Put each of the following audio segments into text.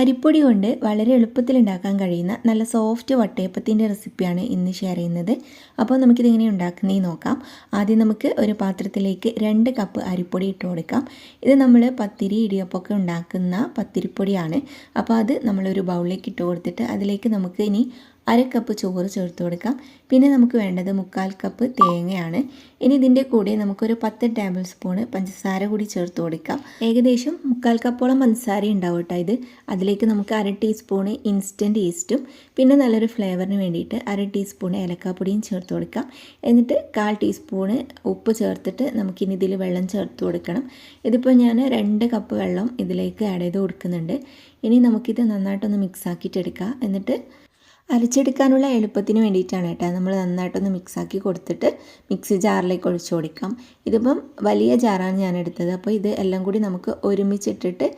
അരിപ്പൊടി കൊണ്ട് വളരെ എളുപ്പത്തിൽ ഉണ്ടാക്കാൻ കഴിയുന്ന നല്ല സോഫ്റ്റ് വട്ടയപ്പത്തിന്റെ റെസിപ്പിയാണ് ഇന്ന് ഷെയർ ചെയ്യുന്നത്. അപ്പോൾ നമുക്കിത് എങ്ങനെ ഉണ്ടാക്കുന്നതെന്ന് നോക്കാം. ആദ്യം നമുക്ക് ഒരു പാത്രത്തിലേക്ക് രണ്ട് കപ്പ് അരിപ്പൊടി ഇട്ട് കൊടുക്കാം. ഇത് നമ്മൾ പത്തിരി ഇടിയപ്പൊക്കെ ഉണ്ടാക്കുന്ന പത്തിരിപ്പൊടിയാണ്. അപ്പോൾ അത് നമ്മളൊരു ബൗളിലേക്ക് ഇട്ട് കൊടുത്തിട്ട് അതിലേക്ക് നമുക്ക് ഇനി അര കപ്പ് ചോറ് ചേർത്ത് കൊടുക്കാം. പിന്നെ നമുക്ക് വേണ്ടത് മുക്കാൽ കപ്പ് തേങ്ങയാണ്. ഇനി ഇതിന്റെ കൂടെ നമുക്കൊരു പത്ത് ടേബിൾ സ്പൂണ് പഞ്ചസാര കൂടി ചേർത്ത് കൊടുക്കാം. ഏകദേശം മുക്കാൽ കപ്പോളം പഞ്ചസാര ഉണ്ടാവും കേട്ടോ ഇത്. അതിലേക്ക് നമുക്ക് അര ടീസ്പൂണ് ഇൻസ്റ്റന്റ് ഈസ്റ്റും പിന്നെ നല്ലൊരു ഫ്ലേവറിന് വേണ്ടിയിട്ട് അര ടീസ്പൂൺ ഏലക്കാപ്പൊടിയും ചേർത്ത് കൊടുക്കാം. എന്നിട്ട് കാൽ ടീസ്പൂണ് ഉപ്പ് ചേർത്തിട്ട് നമുക്കിനി ഇതിൽ വെള്ളം ചേർത്ത് കൊടുക്കണം. ഇതിപ്പോൾ ഞാൻ രണ്ട് കപ്പ് വെള്ളം ഇതിലേക്ക് ആഡ് ചെയ്ത് കൊടുക്കുന്നുണ്ട്. ഇനി നമുക്കിത് നന്നായിട്ടൊന്ന് മിക്സ് ആക്കിയിട്ടെടുക്കാം എന്നിട്ട് അരച്ചെടുക്കാനുള്ള എളുപ്പത്തിന് വേണ്ടിയിട്ടാണ് കേട്ടോ. നമ്മൾ നന്നായിട്ടൊന്ന് മിക്സാക്കി കൊടുത്തിട്ട് മിക്സി ജാറിലേക്ക് ഒഴിച്ചു കൊടുക്കാം. ഇതിപ്പം വലിയ ജാറാണ് ഞാൻ എടുത്തത്. അപ്പോൾ ഇത് എല്ലാം കൂടി നമുക്ക് ഒരുമിച്ചിട്ടിട്ട്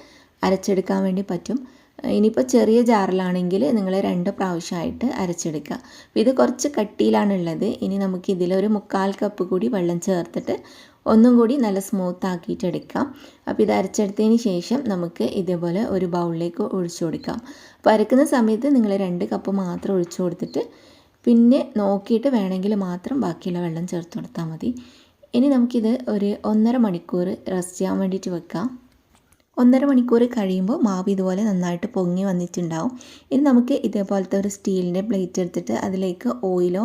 അരച്ചെടുക്കാൻ വേണ്ടി പറ്റും. ഇനിയിപ്പോൾ ചെറിയ ജാറിലാണെങ്കിൽ നിങ്ങൾ രണ്ട് പ്രാവശ്യമായിട്ട് അരച്ചെടുക്കുക. ഇത് കുറച്ച് കട്ടിയിലാണുള്ളത് ഇനി നമുക്ക് ഇതിലൊരു മുക്കാൽ കപ്പ് കൂടി വെള്ളം ചേർത്തിട്ട് ഒന്നും കൂടി നല്ല സ്മൂത്ത് ആക്കിയിട്ട് എടുക്കാം. അപ്പോൾ ഇത് അരച്ചെടുത്തതിന് ശേഷം നമുക്ക് ഇതേപോലെ ഒരു ബൗളിലേക്ക് ഒഴിച്ചു കൊടുക്കാം. അപ്പോൾ അരക്കുന്ന സമയത്ത് നിങ്ങൾ രണ്ട് കപ്പ് മാത്രം ഒഴിച്ചു കൊടുത്തിട്ട് പിന്നെ നോക്കിയിട്ട് വേണമെങ്കിൽ മാത്രം ബാക്കിയുള്ള വെള്ളം ചേർത്ത് കൊടുത്താൽ മതി. ഇനി നമുക്കിത് ഒരു ഒന്നര മണിക്കൂർ റെസ്റ്റ് ചെയ്യാൻ വേണ്ടിയിട്ട് വെക്കാം. ഒന്നര മണിക്കൂർ കഴിയുമ്പോൾ മാവ് ഇതുപോലെ നന്നായിട്ട് പൊങ്ങി വന്നിട്ടുണ്ടാവും. ഇനി നമുക്ക് ഇതേപോലത്തെ ഒരു സ്റ്റീലിന്റെ പ്ലേറ്റ് എടുത്തിട്ട് അതിലേക്ക് ഓയിലോ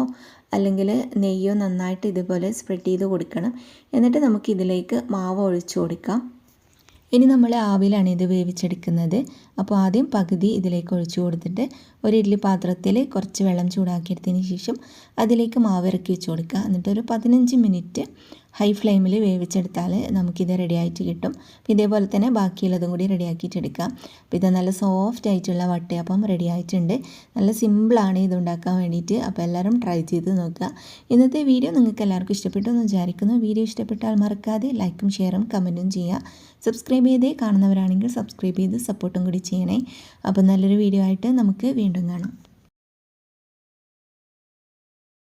അല്ലെങ്കിൽ നെയ്യോ നന്നായിട്ട് ഇതുപോലെ സ്പ്രെഡ് ചെയ്ത് കൊടുക്കണം. എന്നിട്ട് നമുക്ക് ഇതിലേക്ക് മാവ് ഒഴിച്ചു കൊടുക്കാം. ഇനി നമ്മൾ ആവിലാണ് ഇത് വേവിച്ചെടുക്കുന്നത്. അപ്പോൾ ആദ്യം പകുതി ഇതിലേക്ക് ഒഴിച്ചു കൊടുത്തിട്ട് ഒരു ഇഡ്ഡലി പാത്രത്തിൽ കുറച്ച് വെള്ളം ചൂടാക്കിയെടുത്തതിന് ശേഷം അതിലേക്ക് മാവ് ഇറക്കി വെച്ച് കൊടുക്കുക. എന്നിട്ട് ഒരു പതിനഞ്ച് മിനിറ്റ് ഹൈ ഫ്ലെയിമിൽ വേവിച്ചെടുത്താൽ നമുക്കിത് റെഡി ആയിട്ട് കിട്ടും. അപ്പോൾ ഇതേപോലെ തന്നെ ബാക്കിയുള്ളതും കൂടി റെഡി ആക്കിയിട്ടെടുക്കാം അപ്പോൾ ഇത് നല്ല സോഫ്റ്റ് ആയിട്ടുള്ള വട്ടയപ്പം റെഡി ആയിട്ടുണ്ട് നല്ല സിമ്പിളാണ് ഇത് ഉണ്ടാക്കാൻ വേണ്ടിയിട്ട്. അപ്പോൾ എല്ലാവരും ട്രൈ ചെയ്ത് നോക്കുക. ഇന്നത്തെ വീഡിയോ നിങ്ങൾക്ക് എല്ലാവർക്കും ഇഷ്ടപ്പെട്ടു എന്ന് വിചാരിക്കുന്നു. വീഡിയോ ഇഷ്ടപ്പെട്ടാൽ മറക്കാതെ ലൈക്കും ഷെയറും കമന്റും ചെയ്യുക. സബ്സ്ക്രൈബ് ചെയ്തേ കാണുന്നവരാണെങ്കിൽ സബ്സ്ക്രൈബ് ചെയ്ത് സപ്പോർട്ടും കൂടി ചെയ്യണേ. അപ്പോൾ നല്ലൊരു വീഡിയോ ആയിട്ട് നമുക്ക് വീണ്ടും കാണാം.